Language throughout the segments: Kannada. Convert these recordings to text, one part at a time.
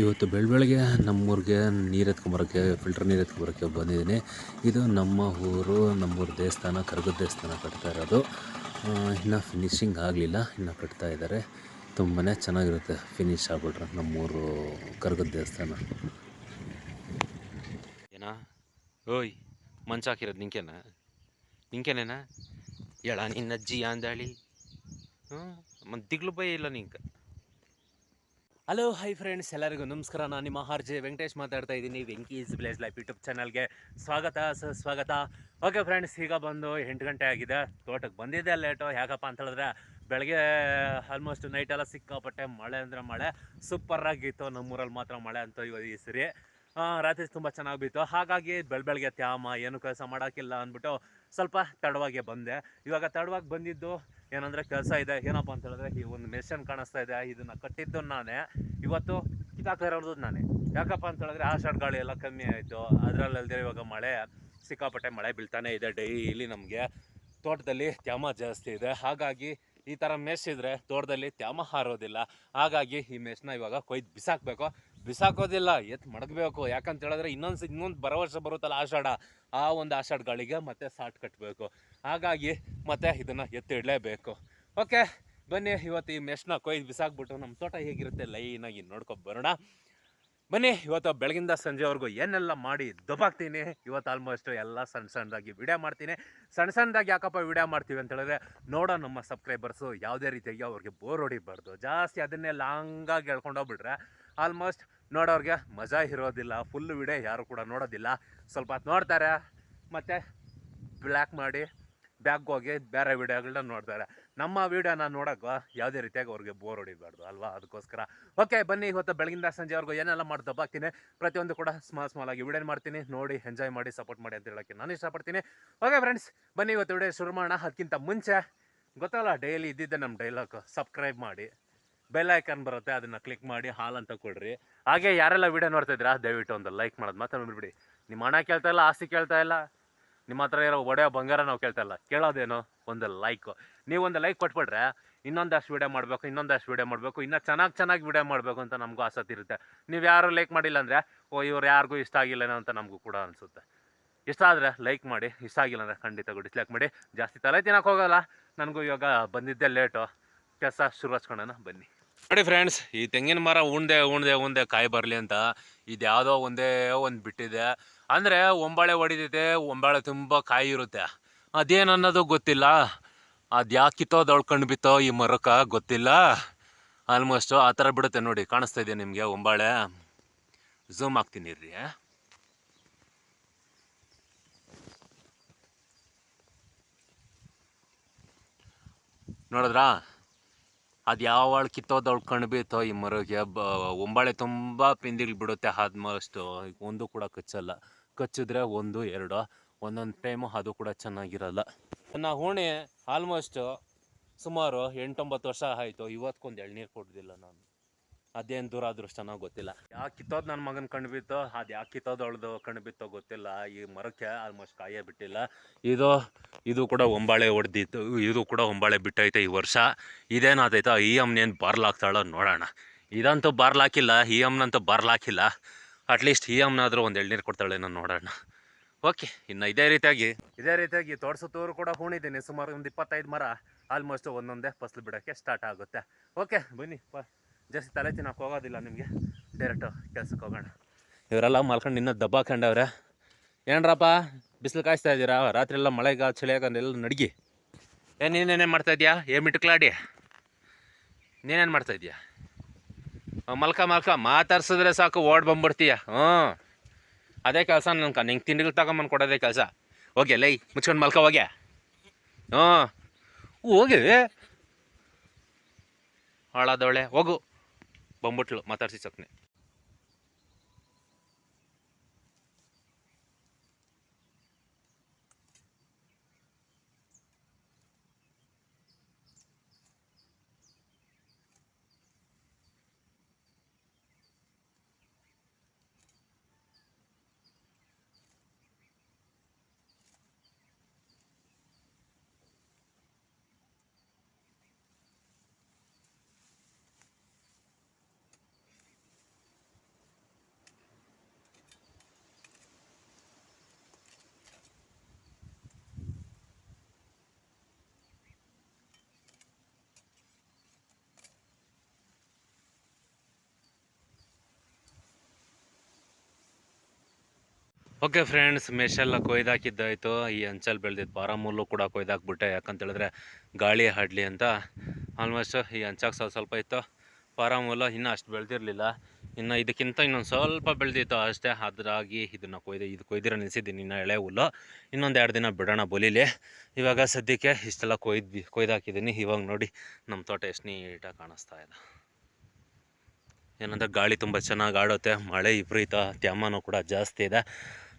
ಇವತ್ತು ಬೆಳ ಬೆಳಗ್ಗೆ ನಮ್ಮೂರಿಗೆ ನೀರು ಎತ್ಕೊಂಬರೋಕ್ಕೆ ಫಿಲ್ಟರ್ ನೀರು ಎತ್ಕೊಂಬರೋಕ್ಕೆ ಬಂದಿದ್ದೀನಿ. ಇದು ನಮ್ಮ ಊರು, ನಮ್ಮೂರು ದೇವಸ್ಥಾನ, ಕರಗದ ದೇವಸ್ಥಾನ ಕಟ್ತಾ ಇರೋದು. ಇನ್ನೂ ಫಿನಿಶಿಂಗ್ ಆಗಲಿಲ್ಲ, ಇನ್ನು ಕಟ್ತಾ ಇದ್ದಾರೆ ತುಂಬಾ ಚೆನ್ನಾಗಿರುತ್ತೆ ಫಿನಿಶ್ ಆಗ್ಬಿಟ್ರೆ ನಮ್ಮೂರು ಕರಗದ ದೇವಸ್ಥಾನ. ಏನಾ? ಓಯ್, ಮಂಚ ಹಾಕಿರೋದು ನಿಂಕೆನ? ನಿಂಕೆನೇನಾ? ಹೇಳ ನಿನ್ನ ಅಜ್ಜಿ ಅಂದಾಳಿ. ಹ್ಞೂ ಮತ್ತು ದಿಗ್ಲು ಭಯ ಇಲ್ಲ ನಿಂಗೆ ಹಲೋ ಹೈ ಫ್ರೆಂಡ್ಸ್ ಎಲ್ಲರಿಗೂ ನಮಸ್ಕಾರ. ನಾನು ನಿಮ್ಮ ಆರ್ ಜೆ ವೆಂಕಟೇಶ್ ಮಾತಾಡ್ತಾ ಇದ್ದೀನಿ. ವೆಂಕೀಸ್ ವಿಲೇಜ್ ಲೈಫ್ ಯೂಟ್ಯೂಬ್ ಚಾನಲ್ಗೆ ಸ್ವಾಗತ, ಸುಸ್ವಾಗತ. ಓಕೆ ಫ್ರೆಂಡ್ಸ್ ಈಗ ಬಂದು ಎಂಟು ಗಂಟೆ ಆಗಿದೆ. ತೋಟಕ್ಕೆ ಬಂದಿದ್ದೆ ಲೇಟು ಯಾಕಪ್ಪ ಅಂತ ಹೇಳಿದ್ರೆ, ಬೆಳಗ್ಗೆ ಆಲ್ಮೋಸ್ಟ್ ನೈಟೆಲ್ಲ ಸಿಕ್ಕಾಪಟ್ಟೆ ಮಳೆ ಅಂದರೆ ಮಳೆ. ಸೂಪರಾಗಿತ್ತು ನಮ್ಮೂರಲ್ಲಿ ಮಾತ್ರ ಮಳೆ ಅಂತ ಇವಾಗ ಈ ಸರಿ. ರಾತ್ರಿ ತುಂಬ ಚೆನ್ನಾಗಿ ಬಿತ್ತು. ಹಾಗಾಗಿ ಬೆಳ ಬೆಳಗ್ಗೆ ತ್ಯಾಮ, ಏನು ಕೆಲಸ ಮಾಡೋಕ್ಕಿಲ್ಲ ಅಂದ್ಬಿಟ್ಟು ಸ್ವಲ್ಪ ತಡವಾಗಿ ಬಂದೆ. ಇವಾಗ ತಡವಾಗಿ ಬಂದಿದ್ದು ಏನಂದರೆ ಕೆಲಸ ಇದೆ. ಏನಪ್ಪ ಅಂತ ಹೇಳಿದ್ರೆ ಈ ಒಂದು ಮೆಷನ್ ಕಾಣಿಸ್ತಾ ಇದೆ. ಇದನ್ನು ಕಟ್ಟಿದ್ದು ನಾನೇ. ಇವತ್ತು ಕಿತ್ತಾಕ್ತಾ ಇರೋದು ನಾನೇ. ಯಾಕಪ್ಪ ಅಂತ ಹೇಳಿದ್ರೆ ಆಷಾಢ ಗಾಳಿ ಎಲ್ಲ ಕಮ್ಮಿ ಆಯಿತು. ಅದರಲ್ಲದೆ ಇವಾಗ ಮಳೆ, ಸಿಕ್ಕಾಪಟ್ಟೆ ಮಳೆ ಬೀಳ್ತಾನೆ ಇದೆ ಡೈಲಿ ನಮಗೆ. ತೋಟದಲ್ಲಿ ತ್ಯಾಮ ಜಾಸ್ತಿ ಇದೆ. ಹಾಗಾಗಿ ಈ ಥರ ಮೆಸ್ ಇದ್ರೆ ತೋಟದಲ್ಲಿ ತ್ಯಾಮ ಹಾರೋದಿಲ್ಲ. ಹಾಗಾಗಿ ಈ ಮೆಸ್ನ ಇವಾಗ ಕೊಯ್ದು ಬಿಸಾಕಬೇಕು. ಬಿಸಾಕೋದಿಲ್ಲ ಎತ್ತು ಮಡಗಬೇಕು. ಯಾಕಂತ ಹೇಳಿದ್ರೆ ಇನ್ನೊಂದು ಇನ್ನೊಂದು ಬರೋ ವರ್ಷ ಬರುತ್ತಲ್ಲ ಆಷಾಢ, ಆ ಒಂದು ಆಷಾಢಗಳಿಗೆ ಮತ್ತೆ ಸಾಟ್ ಕಟ್ಟಬೇಕು ಹಾಗಾಗಿ ಮತ್ತೆ ಇದನ್ನು ಎತ್ತಿಡಲೇಬೇಕು. ಓಕೆ, ಬನ್ನಿ ಇವತ್ತು ಈ ಮೆಷ್ನ ಕೊಯ್ದು ಬಿಸಾಕ್ಬಿಟ್ಟು ನಮ್ಮ ತೋಟ ಹೇಗಿರುತ್ತೆ ಲೈನಾಗಿ ನೋಡ್ಕೊಂಡು ಬರೋಣ. ಬನ್ನಿ, ಇವತ್ತು ಬೆಳಗಿಂದ ಸಂಜೆವರೆಗೂ ಏನೆಲ್ಲ ಮಾಡಿ ದಬ್ಬಾಕ್ತೀನಿ. ಇವತ್ತು ಆಲ್ಮೋಸ್ಟ್ ಎಲ್ಲ ಸಣ್ಣ ಸಣ್ಣದಾಗಿ ವಿಡಿಯೋ ಮಾಡ್ತೀನಿ. ಸಣ್ಣ ಸಣ್ಣದಾಗಿ ಯಾಕಪ್ಪ ವಿಡಿಯೋ ಮಾಡ್ತೀವಿ ಅಂತ ಹೇಳಿದ್ರೆ, ನೋಡೋ ನಮ್ಮ ಸಬ್ಸ್ಕ್ರೈಬರ್ಸು ಯಾವುದೇ ರೀತಿಯಾಗಿ ಅವ್ರಿಗೆ ಬೋರ್ ಹೊಡಿಬಾರ್ದು. ಜಾಸ್ತಿ ಅದನ್ನೇ ಲಾಂಗಾಗಿ ಹೇಳ್ಕೊಂಡೋಗ್ಬಿಟ್ರೆ ಆಲ್ಮೋಸ್ಟ್ ನೋಡೋರಿಗೆ ಮಜಾ ಇರೋದಿಲ್ಲ ಫುಲ್ ವಿಡಿಯೋ ಯಾರು ಕೂಡ ನೋಡೋದಿಲ್ಲ. ಸ್ವಲ್ಪ ಹೊತ್ತು ನೋಡ್ತಾರೆ, ಮತ್ತು ಬ್ಲ್ಯಾಕ್ ಮಾಡಿ ಬ್ಯಾಗ್ ಹೋಗಿ ಬೇರೆ ವಿಡಿಯೋಗಳನ್ನ ನೋಡ್ತಾರೆ. ನಮ್ಮ ವಿಡಿಯೋನ ನೋಡೋಕೆ ಯಾವುದೇ ರೀತಿಯಾಗಿ ಅವ್ರಿಗೆ ಬೋರ್ ಹೊಡಿಬಾರ್ದು, ಅಲ್ವಾ? ಅದಕ್ಕೋಸ್ಕರ. ಓಕೆ ಬನ್ನಿ, ಇವತ್ತು ಬೆಳಗಿಂದ ಸಂಜೆವರೆಗೂ ಏನೆಲ್ಲ ಮಾಡಿ ದಬ್ಬಾಕ್ತೀನಿ. ಪ್ರತಿಯೊಂದು ಕೂಡ ಸ್ಮಾಲ್ ಸ್ಮಾಲ್ ಆಗಿ ವಿಡಿಯೋ ಮಾಡ್ತೀನಿ. ನೋಡಿ ಎಂಜಾಯ್ ಮಾಡಿ ಸಪೋರ್ಟ್ ಮಾಡಿ ಅಂತ ಹೇಳೋಕ್ಕೆ ನಾನು ಇಷ್ಟಪಡ್ತೀನಿ. ಓಕೆ ಫ್ರೆಂಡ್ಸ್ ಬನ್ನಿ, ಇವತ್ತು ವಿಡಿಯೋ ಶುರು ಮಾಡೋಣ. ಅದಕ್ಕಿಂತ ಮುಂಚೆ, ಗೊತ್ತಲ್ಲ ಡೈಲಿ ಇದ್ದಿದ್ದೆ ನಮ್ಮ ಡೈಲಾಗ್ ಸಬ್ಸ್ಕ್ರೈಬ್ ಮಾಡಿ. ಬೆಲ್ ಐಕಾನ್ ಬರುತ್ತೆ, ಅದನ್ನು ಕ್ಲಿಕ್ ಮಾಡಿ ಹಾಲ್ ಅಂತ ಕೊಡ್ರಿ. ಹಾಗೆ ಯಾರೆಲ್ಲ ವಿಡಿಯೋ ನೋಡ್ತಾ ಇದ್ದೀರಾ, ದಯವಿಟ್ಟು ಒಂದು ಲೈಕ್ ಮಾಡೋದು ಮಾತ್ರ ಬಿಡ್ಬಿಡಿ ನಿಮ್ಮ ಹಣ ಕೇಳ್ತಾ ಇಲ್ಲ, ಆಸ್ತಿ ಕೇಳ್ತಾ ಇಲ್ಲ, ನಿಮ್ಮ ಹತ್ರ ಇರೋ ಒಡೆಯ ಬಂಗಾರ ನಾವು ಕೇಳ್ತಾ ಇಲ್ಲ. ಕೇಳೋದೇನೋ ಒಂದು ಲೈಕ್ ನೀವು ಒಂದು ಲೈಕ್ ಕೊಟ್ಬಿಟ್ರೆ ಇನ್ನೊಂದಷ್ಟು ವಿಡಿಯೋ ಮಾಡಬೇಕು, ಇನ್ನೊಂದಷ್ಟು ವಿಡಿಯೋ ಮಾಡಬೇಕು, ಇನ್ನೂ ಚೆನ್ನಾಗಿ ಚೆನ್ನಾಗಿ ವಿಡಿಯೋ ಮಾಡಬೇಕು ಅಂತ ನಮಗೂ ಆಸಕ್ತಿ ಇರುತ್ತೆ. ನೀವು ಯಾರು ಲೈಕ್ ಮಾಡಿಲ್ಲ ಅಂದರೆ, ಓ, ಇವ್ರು ಯಾರಿಗೂ ಇಷ್ಟ ಆಗಿಲ್ಲೇನೋ ಅಂತ ನಮಗೂ ಕೂಡ ಅನಿಸುತ್ತೆ. ಇಷ್ಟ ಆದರೆ ಲೈಕ್ ಮಾಡಿ, ಇಷ್ಟ ಆಗಿಲ್ಲ ಅಂದರೆ ಖಂಡಿತ ಡಿಸ್ಲೈಕ್ ಮಾಡಿ. ಜಾಸ್ತಿ ತಲೆ ತಿನ್ನೋಕೆ ಹೋಗಲ್ಲ. ನನಗೂ ಇವಾಗ ಬಂದಿದ್ದೆ ಲೇಟು ಕೆಲಸ ಶುರು ಹಚ್ಕೊಳ್ಳೋಣ ಬನ್ನಿ. ನೋಡಿ ಫ್ರೆಂಡ್ಸ್, ಈ ತೆಂಗಿನ ಮರ ಉಂಡೆ ಉಣ್ದೆ ಉಂಡೆ ಕಾಯಿ ಬರಲಿ ಅಂತ ಇದು ಯಾವುದೋ ಒಂದೇ ಒಂದು ಬಿಟ್ಟಿದೆ. ಅಂದರೆ ಒಂಬಾಳೆ ಹೊಡಿತೈತೆ ಒಂಬಾಳೆ ತುಂಬ ಕಾಯಿ ಇರುತ್ತೆ. ಅದೇನು ಅನ್ನೋದು ಗೊತ್ತಿಲ್ಲ. ಅದು ಯಾಕಿತ್ತೋ ದೊಳ್ಕೊಂಡು ಬಿತ್ತೋ ಈ ಮರಕ್ಕೆ ಗೊತ್ತಿಲ್ಲ. ಆಲ್ಮೋಸ್ಟು ಆ ಥರ ಬಿಡುತ್ತೆ ನೋಡಿ, ಕಾಣಿಸ್ತಾ ಇದೆ ನಿಮಗೆ ಒಂಬಾಳೆ. ಝೂಮ್ ಹಾಕ್ತೀನಿ ರೀ ನೋಡಿದ್ರಾ? ಅದು ಯಾವಳ ಕಿತ್ತೋದು ಕಣ್ಣು ಬೀಳ್ತೋ ಈ ಮರಗೆ ಬ, ಒಂಬಾಳೆ ತುಂಬ ಪಿಂದಿಗಳು ಬಿಡುತ್ತೆ ಆಲ್ಮೋಸ್ಟು ಒಂದು ಕೂಡ ಕಚ್ಚಲ್ಲ. ಕಚ್ಚಿದ್ರೆ ಒಂದು, ಎರಡು. ಒಂದೊಂದು ಟೈಮು ಅದು ಕೂಡ ಚೆನ್ನಾಗಿರಲ್ಲ. ನನ್ನ ಹೋಣೆ ಆಲ್ಮೋಸ್ಟ್ ಸುಮಾರು ಎಂಟೊಂಬತ್ತು ವರ್ಷ ಆಯಿತು. ಇವತ್ತಿಗೊಂದು ಎಳ್ನೀರು ಕೊಡೋದಿಲ್ಲ ನಾನು. ಅದೇನು ದುರಾದೃಷ್ಟನೋ ಗೊತ್ತಿಲ್ಲ. ಯಾಕೆ ಕಿತ್ತೋದು ನನ್ನ ಮಗನ ಕಣ್ಣು ಬಿತ್ತೋ? ಅದು ಯಾಕೆ ಕಿತ್ತೋದು ಅವಳದು ಕಣ್ಣು ಬಿತ್ತೋ ಗೊತ್ತಿಲ್ಲ. ಈ ಮರಕ್ಕೆ ಆಲ್ಮೋಸ್ಟ್ ಕಾಯೇ ಬಿಟ್ಟಿಲ್ಲ. ಇದು ಇದು ಕೂಡ ಒಂಬಾಳೆ ಹೊಡೆದಿತ್ತು ಇದು ಕೂಡ ಒಂಬಾಳೆ ಬಿಟ್ಟೈತೆ ಈ ವರ್ಷ. ಇದೇನಾದೈತೋ ಈ ಅಮ್ಮನೇನು ಬರ್ಲಾಕ್ತಾಳ ನೋಡೋಣ. ಇದಂತೂ ಬಾರ್ಲಾಕಿಲ್ಲ ಈ ಅಮ್ಮನಂತೂ ಬಾರ್ಲಾಕಿಲ್ಲ. ಅಟ್ಲೀಸ್ಟ್ ಈ ಅಮ್ಮನಾದರೂ ಒಂದು ಎಳ್ನೀರು ಕೊಡ್ತಾಳೆ ನಾನು ನೋಡೋಣ. ಓಕೆ ಇನ್ನು ಇದೇ ರೀತಿಯಾಗಿ. ಇದೇ ರೀತಿಯಾಗಿ ತೋರ್ಸುತ್ತೂರು ಕೂಡ ಹೂಣಿದ್ದೀನಿ. ಸುಮಾರು ಒಂದು ಇಪ್ಪತ್ತೈದು ಮರ ಆಲ್ಮೋಸ್ಟ್ ಒಂದೊಂದೇ ಫಸಲು ಬಿಡೋಕ್ಕೆ ಸ್ಟಾರ್ಟ್ ಆಗುತ್ತೆ. ಓಕೆ ಬನ್ನಿ ಪ ಜಾಸ್ತಿ ತಲೆ ತಿನ್ನೋಕೆ ಹೋಗೋದಿಲ್ಲ ನಿಮಗೆ. ಡೈರೆಕ್ಟು ಕೆಲ್ಸಕ್ಕೆ ಹೋಗೋಣ. ಇವರೆಲ್ಲ ಮಲ್ಕೊಂಡು ಇನ್ನೂ ದಬ್ಬಾಕೊಂಡವ್ರೆ ಏನ್ರಪ್ಪ, ಬಿಸಿಲು ಕಾಯಿಸ್ತಾ ಇದ್ದೀರಾ? ರಾತ್ರಿ ಎಲ್ಲ ಮಳೆಗ, ಚಳಿಯಾಗ ಎಲ್ಲ ನಡ್ಗಿ. ಏ ನೀನೇನೇನು ಮಾಡ್ತಾ ಇದೀಯಾ ಏ ಮಿಟ್ಕಲಾಡಿ ನೀನೇನು ಮಾಡ್ತಾ ಇದೀಯಾ ಮಲ್ಕ ಮಲ್ಕ. ಮಾತಾಡ್ಸಿದ್ರೆ ಸಾಕು, ಓಡ್ ಬಂದ್ಬಿಡ್ತೀಯ. ಹ್ಞೂ. ಅದೇ ಕೆಲಸ ನನ್ಕ ನಿಂಗೆ ತಿಂಡಿಗಳು ತಗೊಂಬಂದು ಕೊಡೋದೇ ಕೆಲಸ. ಓಕೆ ಲೈ, ಮುಚ್ಕೊಂಡು ಮಲ್ಕ ಹೋಗ್ಯ ಹ್ಞೂ. ಹೋಗಿ. ಹಾಳಾದವಳೆ ಹೋಗು. ಬಂದ್ಬಿಟ್ಲು ಮಾತಾಡ್ಸಿ ಸಕ್ನೆ ಓಕೆ ಫ್ರೆಂಡ್ಸ್, ಮೆಷೆಲ್ಲ ಕೊಯ್ದಾಕಿದ್ದಾಯ್ತು. ಈ ಅಂಚಲ್ ಬೆಳೆದಿದ್ದು ಬಾರಾಮುಲ್ಲು ಕೂಡ ಕೊಯ್ದಾಕ್ಬಿಟ್ಟೆ. ಯಾಕಂತೇಳಿದ್ರೆ ಗಾಳಿ ಹಾಡಲಿ ಅಂತ ಆಲ್ಮೋಸ್ಟ್ ಈ ಅಂಚಾಗೆ ಸ್ವಲ್ಪ ಸ್ವಲ್ಪ ಇತ್ತು. ಪಾರಾಮೂಲು ಇನ್ನೂ ಅಷ್ಟು ಬೆಳೆದಿರಲಿಲ್ಲ. ಇನ್ನು ಇದಕ್ಕಿಂತ ಇನ್ನೊಂದು ಸ್ವಲ್ಪ ಬೆಳೆದಿತ್ತು ಅಷ್ಟೇ. ಅದ್ರಾಗಿ ಇದನ್ನು ಕೊಯ್ದು, ಇದು ಕೊಯ್ದಿರೋ ನಿಲ್ಸಿದ್ದೀನಿ ಇನ್ನು ಎಳೆ ಹುಲ್ಲು. ಇನ್ನೊಂದು ಎರಡು ದಿನ ಬಿಡೋಣ ಬೊಲಿಲಿ. ಇವಾಗ ಸದ್ಯಕ್ಕೆ ಇಷ್ಟೆಲ್ಲ ಕೊಯ್ದು ಕೊಯ್ದಾಕಿದ್ದೀನಿ. ಇವಾಗ ನೋಡಿ ನಮ್ಮ ತೋಟ ಎಷ್ಟು ನೀಟಾಗಿ ಕಾಣಿಸ್ತಾ ಇದೆ. ಏನಂದರೆ ಗಾಳಿ ತುಂಬ ಚೆನ್ನಾಗಿ ಆಡುತ್ತೆ, ಮಳೆ ವಿಪರೀತ ತ್ಯಾಮನೂ ಕೂಡ ಜಾಸ್ತಿ ಇದೆ.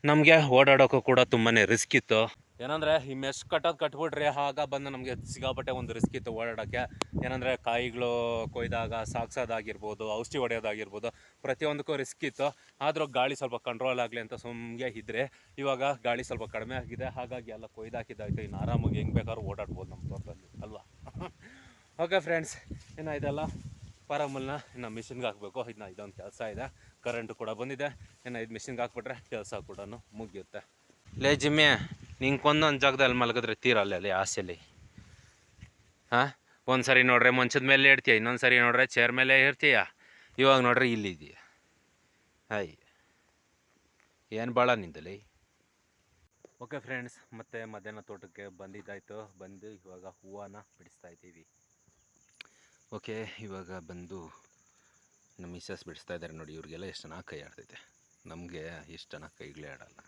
ನಮಗೆ ಓಡಾಡೋಕ್ಕೂ ಕೂಡ ತುಂಬಾ ರಿಸ್ಕ್ ಇತ್ತು. ಏನಂದರೆ, ಈ ಮೆಸ್ ಕಟ್ಟೋದು ಕಟ್ಬಿಟ್ರೆ ಆಗ ಬಂದು ನಮಗೆ ಸಿಗಾಪಟ್ಟೆ ಒಂದು ರಿಸ್ಕ್ ಇತ್ತು ಓಡಾಡೋಕ್ಕೆ ಏನಂದರೆ, ಕಾಯಿಗಳು ಕೊಯ್ದಾಗ ಸಾಗ್ಸೋದಾಗಿರ್ಬೋದು ಔಷಧಿ ಹೊಡೆಯೋದಾಗಿರ್ಬೋದು, ಪ್ರತಿಯೊಂದಕ್ಕೂ ರಿಸ್ಕ್ ಇತ್ತು. ಆದರೂ ಗಾಳಿ ಸ್ವಲ್ಪ ಕಂಟ್ರೋಲ್ ಆಗಲಿ ಅಂತ ಸುಮ್ಮನೆ ಇದ್ದರೆ ಇವಾಗ ಗಾಳಿ ಸ್ವಲ್ಪ ಕಡಿಮೆ ಆಗಿದೆ. ಹಾಗಾಗಿ ಎಲ್ಲ ಕೊಯ್ದಾಕಿದ್ದಾಯ್ತು ಇನ್ನು ಆರಾಮಾಗಿ ಹೆಂಗೆ ಬೇಕಾದ್ರೂ ಓಡಾಡ್ಬೋದು ನಮ್ಮ ತೋಟದಲ್ಲಿ, ಅಲ್ವಾ? ಓಕೆ ಫ್ರೆಂಡ್ಸ್ ಏನಾಯ್ತಲ್ಲ ಪಾರಾಮೂಲ್ನ ಇನ್ನು ಮಿಷಿನ್ಗೆ ಹಾಕಬೇಕು. ಇದನ್ನ ಇದೊಂದು ಕೆಲಸ ಇದೆ. ಕರೆಂಟು ಕೂಡ ಬಂದಿದೆ. ಇನ್ನು ಇದು ಮಿಷಿನ್ಗೆ ಹಾಕ್ಬಿಟ್ರೆ ಕೆಲಸ ಕೂಡ ಮುಗಿಯುತ್ತೆ. ಲೇ ಜಿಮ್ಮೆ, ನಿಂಗೆ ಒಂದೊಂದು ಜಾಗದಲ್ಲಿ ಮಲಗಿದ್ರೆ ತೀರಲ್ಲ ಅಲ್ಲಿ ಆಸೆಲಿ ಹಾಂ? ಒಂದು ಸರಿ ನೋಡ್ರೆ ಮಂಚದ ಮೇಲೆ ಇಡ್ತೀಯ ಇನ್ನೊಂದು ಸರಿ ನೋಡ್ರೆ ಚೇರ್ ಮೇಲೆ ಇರ್ತೀಯ? ಇವಾಗ ನೋಡ್ರಿ ಇಲ್ಲಿದೀಯ ಹಾಯ್ ಏನು ಭಾಳ ನಿಂದಲಿ? ಓಕೆ ಫ್ರೆಂಡ್ಸ್ ಮತ್ತೆ ಮಧ್ಯಾಹ್ನ ತೋಟಕ್ಕೆ ಬಂದಿದ್ದಾಯ್ತು. ಬಂದು ಇವಾಗ ಹೂವನ್ನು ಬಿಡಿಸ್ತಾ ಇದ್ದೀವಿ. ಓಕೆ, ಇವಾಗ ಬಂದು ನಮ್ಮ ಮಿಸ್ಸಸ್ ಬಿಡಿಸ್ತಾ ಇದ್ದಾರೆ ನೋಡಿ, ಇವ್ರಿಗೆಲ್ಲ ಎಷ್ಟು ಚೆನ್ನಾಗಿ ಕೈ ಆಡ್ತೈತೆ. ನಮಗೆ ಎಷ್ಟು ಚೆನ್ನಾಗಿ ಕೈಗಳೇ ಆಡಲ್ಲ.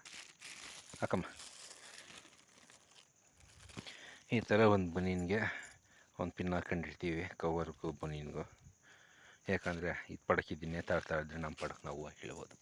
ಅಕ್ಕಮ್ಮ ಈ ಥರ ಒಂದು ಬನೀನ್ಗೆ ಒಂದು ಪಿನ್ ಹಾಕೊಂಡಿರ್ತೀವಿ, ಕವರ್ಗೂ, ಬನೀನ್ಗೂ. ಯಾಕಂದರೆ ಇದು ಪಡಕ್ಕಿದ್ದೀನಿ ನೇತಾಡ್ತಾ ಇದ್ರೆ ನಮ್ಮ ಪಡಕ್ಕೆ ನಾವು ಹೇಳ್ಬೋದು